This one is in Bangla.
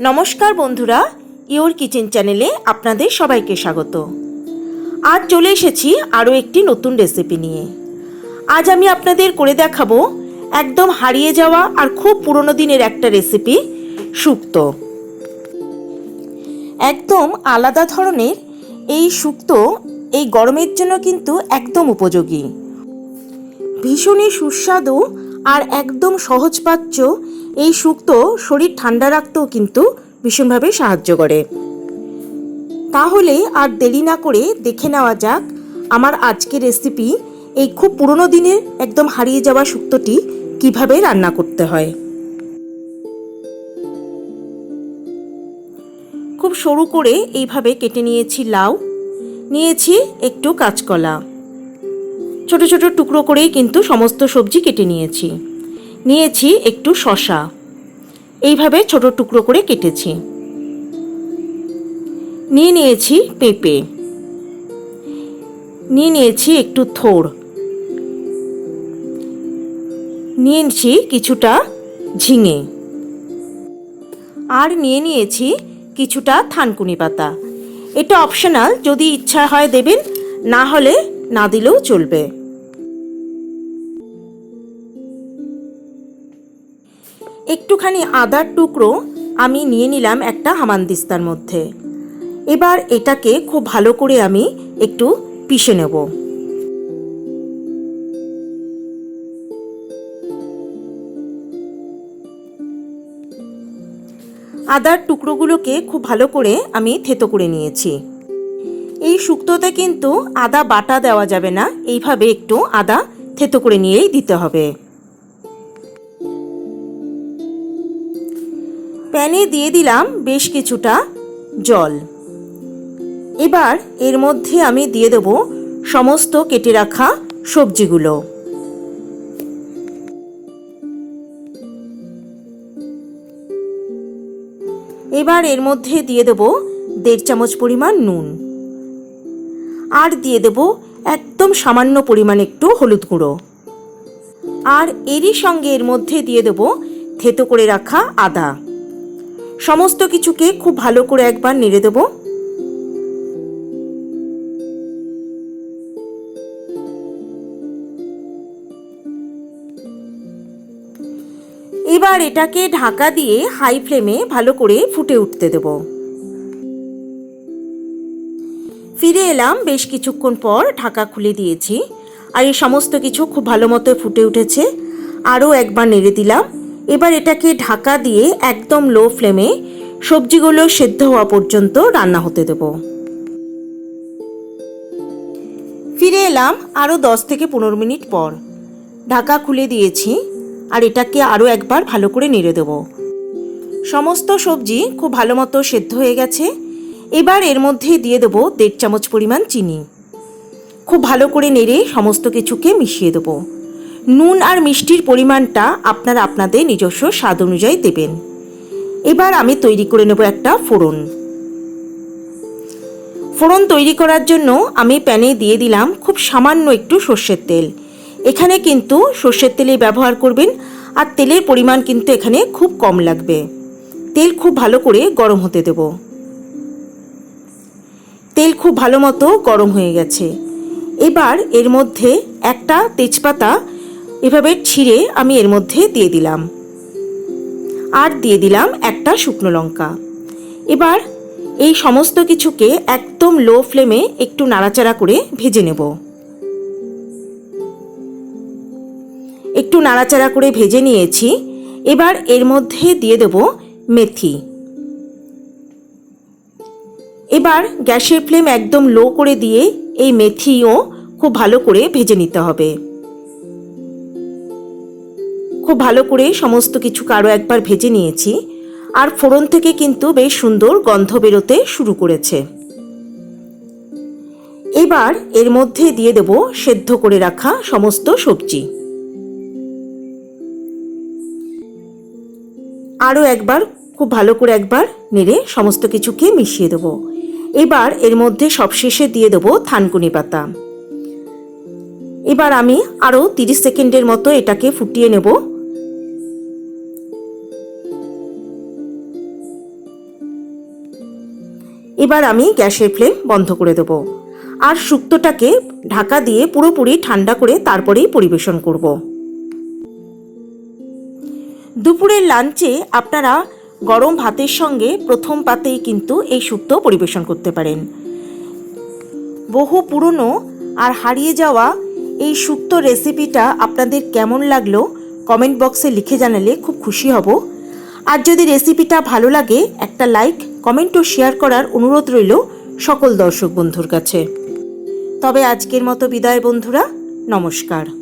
নমস্কার বন্ধুরা ইওর কিচেন চ্যানেলে আপনাদের সবাইকে স্বাগত। আজ চলে এসেছি আরও একটি নতুন রেসিপি নিয়ে। আজ আমি আপনাদের করে দেখাবো একদম হারিয়ে যাওয়া আর খুব পুরনো দিনের একটা রেসিপি, শুক্তো। একদম আলাদা ধরনের এই শুক্তো এই গরমের জন্য কিন্তু একদম উপযোগী। ভীষণই সুস্বাদু আর একদম সহজপাচ্য এই শুক্তো শরীর ঠান্ডা রাখতেও কিন্তু ভীষণভাবে সাহায্য করে। তাহলে আর দেরি না করে দেখে নেওয়া যাক আমার আজকের রেসিপি এই খুব পুরনো দিনের একদম হারিয়ে যাওয়া শুক্তোটি কীভাবে রান্না করতে হয়। খুব সরু করে এইভাবে কেটে নিয়েছি লাউ, নিয়েছি একটু কাঁচকলা। ছোট ছোট টুকরো করেই কিন্তু সমস্ত সবজি কেটে নিয়েছি। নিয়েছি একটু শশা। এইভাবে ছোট টুকরো করে কেটেছি। নিয়ে নিয়েছি পেঁপে। নিয়ে নিয়েছি একটু থোড়। নিয়েছি কিছুটা ঝিঙে। আর নিয়ে নিয়েছি কিছুটা থানকুনি পাতা। এটা অপশনাল যদি ইচ্ছা হয় দেবেন, না হলে না দিলেও চলবে। একটুখানি আদার টুকরো আমি নিয়ে নিলাম একটা হামানদিস্তার মধ্যে। এবার এটাকে খুব ভালো করে আমি একটু পিষে নেব। আদার টুকরোগুলোকে খুব ভালো করে আমি থেতো করে নিয়েছি। এই শুক্তোতে কিন্তু আদা বাটা দেওয়া যাবে না, এইভাবে একটু আদা থেতো করে নিয়েই দিতে হবে। প্যানে দিয়ে দিলাম বেশ কিছুটা জল। এবার এর মধ্যে আমি দিয়ে দেব সমস্ত কেটে রাখা সবজিগুলো। এবার এর মধ্যে দিয়ে দেব দেড় চামচ পরিমাণ নুন। আর দিয়ে দেব একদম সামান্য পরিমাণ একটু হলুদ গুঁড়ো। আর এরই সঙ্গে এর মধ্যে দিয়ে দেব থেতো করে রাখা আদা। সমস্ত কিছুকে খুব ভালো করে একবার নেড়ে দেব। এবার এটাকে ঢাকা দিয়ে হাই ফ্লেমে ভালো করে ফুটে উঠতে দেব। ফিরে এলাম, বেশ কিছুক্ষণ পর ঢাকা খুলে দিয়েছি। আর এই সমস্ত কিছু খুব ভালো মতো ফুটে উঠেছে। আরও একবার নেড়ে দিলাম। এবার এটাকে ঢাকা দিয়ে একদম লো ফ্লেমে সবজিগুলো সেদ্ধ হওয়া পর্যন্ত রান্না হতে দেব। ফিরে এলাম আরও দশ থেকে পনেরো মিনিট পর। ঢাকা খুলে দিয়েছি আর এটাকে আরও একবার ভালো করে নেড়ে দেব। সমস্ত সবজি খুব ভালো মতো সেদ্ধ হয়ে গেছে। এবার এর মধ্যে দিয়ে দেবো দেড় চামচ পরিমাণ চিনি। খুব ভালো করে নেড়ে সমস্ত কিছুকে মিশিয়ে দেবো। নুন আর মিষ্টির পরিমাণটা আপনারা আপনাদের নিজস্ব স্বাদ অনুযায়ী দেবেন। এবার আমি তৈরি করে নেব একটা ফোড়ন। ফোড়ন তৈরি করার জন্য আমি প্যানে দিয়ে দিলাম খুব সামান্য একটু সর্ষের তেল। এখানে কিন্তু সর্ষের তেলে ব্যবহার করবেন আর তেলের পরিমাণ কিন্তু এখানে খুব কম লাগবে। তেল খুব ভালো করে গরম হতে দেব। তেল খুব ভালো মতো গরম হয়ে গেছে। এবার এর মধ্যে একটা তেজপাতা এভাবে ছিঁড়ে আমি এর মধ্যে দিয়ে দিলাম। আর দিয়ে দিলাম একটা শুকনো লঙ্কা। এবার এই সমস্ত কিছুকে একদম লো ফ্লেমে একটু নাড়াচাড়া করে ভেজে নেব। একটু নাড়াচাড়া করে ভেজে নিয়েছি। এবার এর মধ্যে দিয়ে দেব মেথি। এবার গ্যাসের ফ্লেম একদম লো করে দিয়ে এই মেথিও খুব ভালো করে ভেজে নিতে হবে। খুব ভালো করে সমস্ত কিছু কারও একবার ভেজে নিয়েছি। আর ফোড়ন থেকে কিন্তু বেশ সুন্দর গন্ধ বেরোতে শুরু করেছে। এবার এর মধ্যে দিয়ে দেব সেদ্ধ করে রাখা সমস্ত সবজি। আরও একবার, খুব ভালো করে একবার নেড়ে সমস্ত কিছুকে মিশিয়ে দেবো। এবার এর মধ্যে সবশেষে দিয়ে দেবো থানকুনি পাতা। এবার আমি আরও তিরিশ সেকেন্ডের মতো এটাকে ফুটিয়ে নেব। এবার আমি গ্যাসের ফ্লেম বন্ধ করে দেবো। আর শুক্তোটাকে ঢাকা দিয়ে পুরোপুরি ঠান্ডা করে তারপরেই পরিবেশন করব। দুপুরের লাঞ্চে আপনারা গরম ভাতের সঙ্গে প্রথম পাতেই কিন্তু এই শুক্তো পরিবেশন করতে পারেন। বহু পুরনো আর হারিয়ে যাওয়া এই শুক্তো রেসিপিটা আপনাদের কেমন লাগল কমেন্ট বক্সে লিখে জানালে খুব খুশি হব। আর যদি রেসিপিটা ভালো লাগে, একটা লাইক কমেন্ট ও শেয়ার করার অনুরোধ রইল সকল দর্শক বন্ধুর কাছে। তবে আজকের মতো বিদায় বন্ধুরা, নমস্কার।